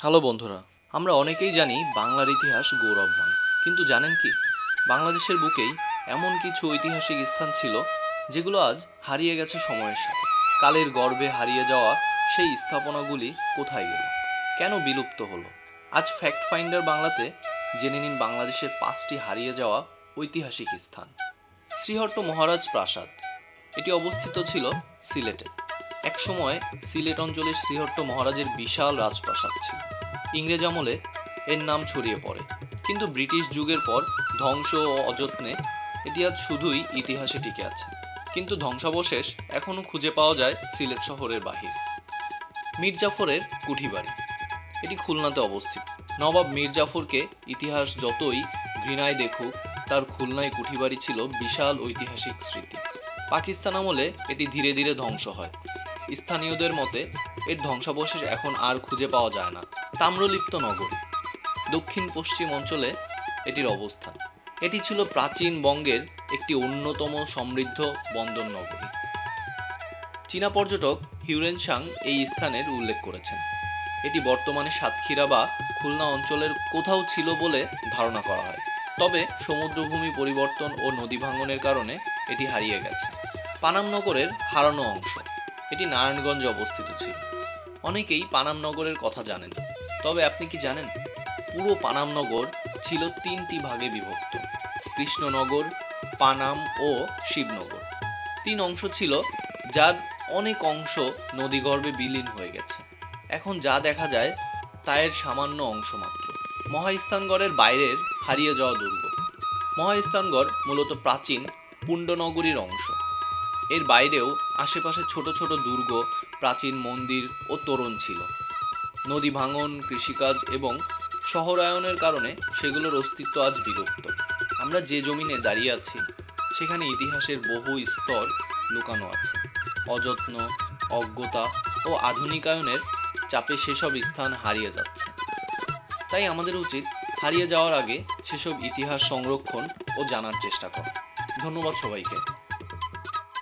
Hello বন্ধুরা, আমরা অনেকেই জানি বাংলার ইতিহাস গৌরবময়, কিন্তু জানেন কি? বাংলাদেশের বুকেই এমন কিছু ঐতিহাসিক স্থান ছিল যেগুলো আজ হারিয়ে গেছে সময়ের সাথে। কালের গর্ভে হারিয়ে যাওয়া সেই স্থাপনাগুলি কোথায় গেল? কেন বিলুপ্ত হলো? আজ ফ্যাক্ট ফাইন্ডার বাংলাতে জেনে নিন বাংলাদেশের পাঁচটি হারিয়ে যাওয়া ঐতিহাসিক স্থান। শ্রীহট্ট মহারাজ প্রাসাদ, এটি অবস্থিত ছিল সিলেটে। একসময় সিলেট অঞ্চলের শ্রীহট্ট মহারাজের বিশাল রাজপ্রাসাদ ছিল। ইংরেজ আমলে এর নাম ছড়িয়ে পড়ে। কিন্তু ব্রিটিশ যুগের পর ধ্বংস ও অযত্নে এটি আজ শুধুই ইতিহাসে টিকে আছে। কিন্তু ধ্বংসাবশেষ এখনও খুঁজে পাওয়া যায় সিলেট শহরের বাহির। মীরজাফরের কুঠিবাড়ি। এটি খুলনাতে অবস্থিত। নবাব মীরজাফরকে ইতিহাস যতই ঘৃণায় দেখুক, তার খুলনায় কুঠিবাড়ি ছিল বিশাল ঐতিহাসিক স্মৃতি। পাকিস্তান আমলে এটি ধীরে ধীরে ধ্বংস হয়। স্থানীয়দের মতে, এর ধ্বংসাবশেষ এখন আর খুঁজে পাওয়া যায় না। তাম্রলিপ্ত নগর। দক্ষিণ পশ্চিম অঞ্চলে এটির অবস্থান। এটি ছিল প্রাচীন বঙ্গের একটি অন্যতম সমৃদ্ধ বন্দর নগরী। চীনা পর্যটক হিউরেন সাং এই স্থানের উল্লেখ করেছেন। এটি বর্তমানে সাতক্ষীরা বা খুলনা অঞ্চলের কোথাও ছিল বলে ধারণা করা হয়। তবে সমুদ্রভূমি পরিবর্তন ও নদী ভাঙনের কারণে এটি হারিয়ে গেছে। পানাম নগরের হারানো অংশ। এটি নারায়ণগঞ্জে অবস্থিত ছিল। অনেকেই পানাম নগরের কথা জানেন। তবে আপনি কি জানেন? পুরো পানাম নগর ছিল তিনটি ভাগে বিভক্ত। কৃষ্ণনগর, পানাম ও শিবনগর। তিন অংশ ছিল যার অনেক অংশ নদীগর্ভে বিলীন হয়ে গেছে। এখন যা দেখা যায় তা এর সামান্য অংশ মাত্র। মহাস্থানগড়ের বাইরের হারিয়ে যাওয়া দুর্গ। মহাস্থানগড় মূলত প্রাচীন পুণ্ডনগরীর অংশ। এর বাইরেও আশেপাশে ছোট ছোট দুর্গ, প্রাচীন মন্দির ও তোরণ ছিল। নদী ভাঙন, কৃষিকাজ এবং শহরায়নের কারণে সেগুলোর অস্তিত্ব আজ বিলুপ্ত। আমরা যে জমিনে দাঁড়িয়ে আছি, সেখানে ইতিহাসের বহু স্তর লুকানো আছে। অযত্ন, অজ্ঞতা ও আধুনিকায়নের চাপে সেসব স্থান হারিয়ে যাচ্ছে। তাই আমাদের উচিত হারিয়ে যাওয়ার আগে সেসব ইতিহাস সংরক্ষণ ও জানার চেষ্টা করা। ধন্যবাদ সবাইকে।